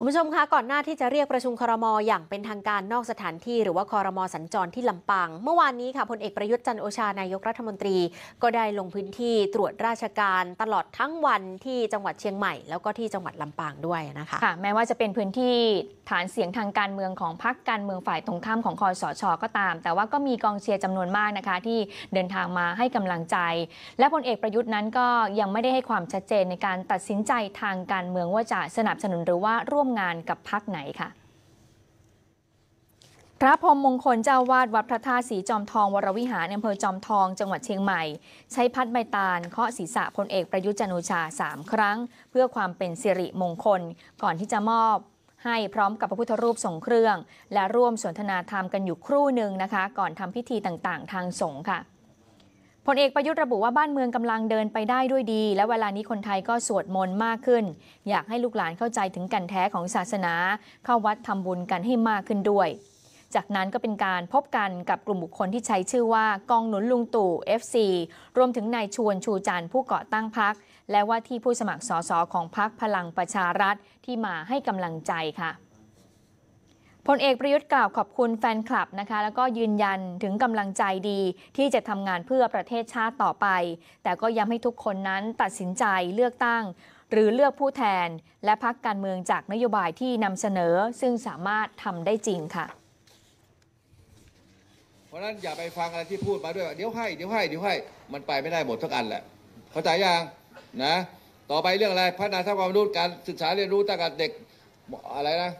คุณผู้ชมคะก่อนหน้าที่จะเรียกประชุมครมอย่างเป็นทางการนอกสถานที่ หรือว่าคอรมอสัญจรที่ลำปางเมื่อวานนี้ค่ะพลเอกประยุทธ์จันโอชานายกรัฐมนตรี ก็ได้ลงพื้นที่ตรวจราชการตลอดทั้งวันที่จังหวัดเชียงใหม่ แล้วก็ที่จังหวัดลำปางด้วยนะคะค่ะแม้ว่าจะเป็นพื้นที่ฐานเสียงทางการเมืองของพรรคการเมืองฝ่ายตรงข้ามของคอสชก็ตาม แต่ว่าก็มีกองเชียร์จำนวนมากนะคะ ที่เดินทางมาให้กำลังใจ และพลเอกประยุทธ์นั้นก็ยังไม่ได้ให้ความชัดเจนในการตัดสินใจทางการเมืองว่าจะสนับสนุนหรือว่าร่วมงานกับพรรคไหนค่ะพระพรหมมงคลเจ้าวาดวัดพระธาตุสีจอมทองวรวิหารอำเภอจอมทอง จังหวัดเชียงใหม่ ใช้พัดใบตาลเคาะศีรษะพลเอกประยุจันโอชาสามครั้ง เพื่อความเป็นสิริมงคล ก่อนที่จะมอบ ให้พร้อมกับพระพุทธรูปทรงเครื่อง และร่วมสนทนาธรรมกันอยู่ครู่หนึ่งนะคะ ก่อนทำพิธีต่างๆ ทางสงฆ์ค่ะ พลเอกประยุทธ์ระบุว่าบ้านเมืองกำลังเดินไปได้ด้วยดี และเวลานี้คนไทยก็สวดมนต์มากขึ้น อยากให้ลูกหลานเข้าใจถึงกันแท้ของศาสนา เข้าวัดทำบุญกันให้มากขึ้นด้วย จากนั้นก็เป็นการพบกันกับกลุ่มบุคคลที่ใช้ชื่อว่ากองหนุนลุงตู่ FC รวมถึงนายชวนชูจันทร์ผู้ก่อตั้งพัก และว่าที่ผู้สมัครสสของพักพลังประชารัฐที่มาให้กำลังใจค่ะ พลเอกประยุทธ์กล่าวขอบคุณแฟนคลับนะคะ แล้วก็ยืนยันถึงกำลังใจดีที่จะทำงานเพื่อประเทศชาติต่อไป แต่ก็ย้ำให้ทุกคนนั้นตัดสินใจเลือกตั้ง หรือเลือกผู้แทน และพักการเมืองจากนโยบายที่นำเสนอ ซึ่งสามารถทำได้จริงค่ะ เพราะนั้นอย่าไปฟังอะไรที่พูดมาด้วยว่าเดี๋ยวให้เดี๋ยวให้เดี๋ยวให้มันไปไม่ได้หมดทุกอันแหละ เข้าใจยังนะ ต่อไปเรื่องอะไรพัฒนาทรัพยากรมนุษย์การศึกษาเรียนรู้ตั้งแต่เด็กอะไรนะ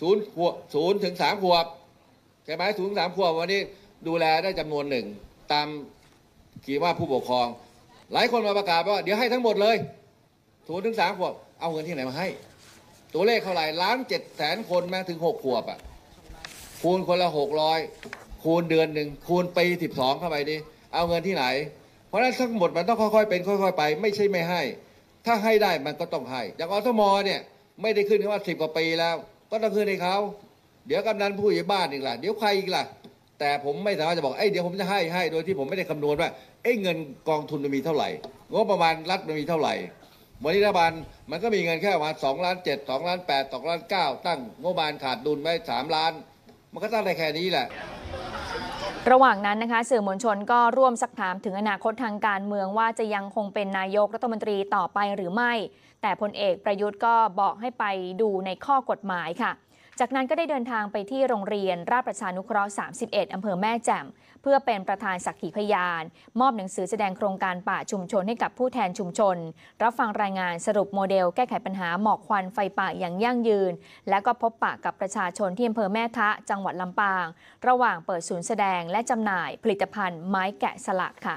ศูนย์ขวบศูนย์ถึงสามขวบใช่ไหมศูนย์ถึงสามขวบวันนี้ดูแลได้จำนวนหนึ่งตามขีดว่าผู้ปกครอง หลายคนมาประกาศว่าเดี๋ยวให้ทั้งหมดเลยศูนย์ถึงสามขวบ เอาเงินที่ไหนมาให้ ตัวเลขเท่าไหร่ล้านเจ็ดแสนคนมาถึงหกขวบอะคูณคนละหกร้อยคูณเดือนหนึ่งคูณปีสิบสองเข้าไปดิเอาเงินที่ไหน เพราะฉะนั้นทั้งหมดมันต้องค่อยๆเป็นค่อย ๆ ไป ไม่ใช่ไม่ให้ ถ้าให้ได้มันก็ต้องให้อย่างอสมเนี่ยไม่ได้ขึ้นแค่ว่าสิบกว่าปีแล้ว ก็ต้องคืนให้เขาเดี๋ยวกำนันผู้ใหญ่บ้านอีกล่ะเดี๋ยวใครอีกล่ะ แต่ผมไม่สามารถจะบอกเอ้ยเดี๋ยวผมจะให้ให้โดยที่ผมไม่ได้คำนวณว่าเอ้ยเงินกองทุนมันมีเท่าไหร่งบประมาณรัฐมันมีเท่าไหร่วันนี้รัฐบาลมันก็มีเงินแค่ประมาณสองล้านเจ็ดสองล้านแปดสองล้านเก้าตั้งงบประมาณขาดดุลไว้สามล้าน มันก็ตั้งได้แค่นี้แหละ ระหว่างนั้นนะคะสื่อมวลชนก็ร่วมสักถามถึงอนาคตทางการเมืองว่าจะยังคงเป็นนายกรัฐมนตรีต่อไปหรือไม่ แต่พลเอกประยุทธ์ก็บอกให้ไปดูในข้อกฎหมายค่ะ จากนั้นก็ได้เดินทางไปที่โรงเรียน ราชประชานุเคราะห์ 31 อำเภอแม่แจ่ม เพื่อเป็นประธานสักขีพยาน มอบหนังสือแสดงโครงการป่าชุมชนให้กับผู้แทนชุมชน รับฟังรายงานสรุปโมเดลแก้ไขปัญหาหมอกควันไฟป่าอย่างยั่งยืน และก็พบปะกับประชาชนที่อำเภอแม่ทะ จังหวัดลำปาง ระหว่างเปิดศูนย์แสดงและจำหน่ายผลิตภัณฑ์ไม้แกะสลักค่ะ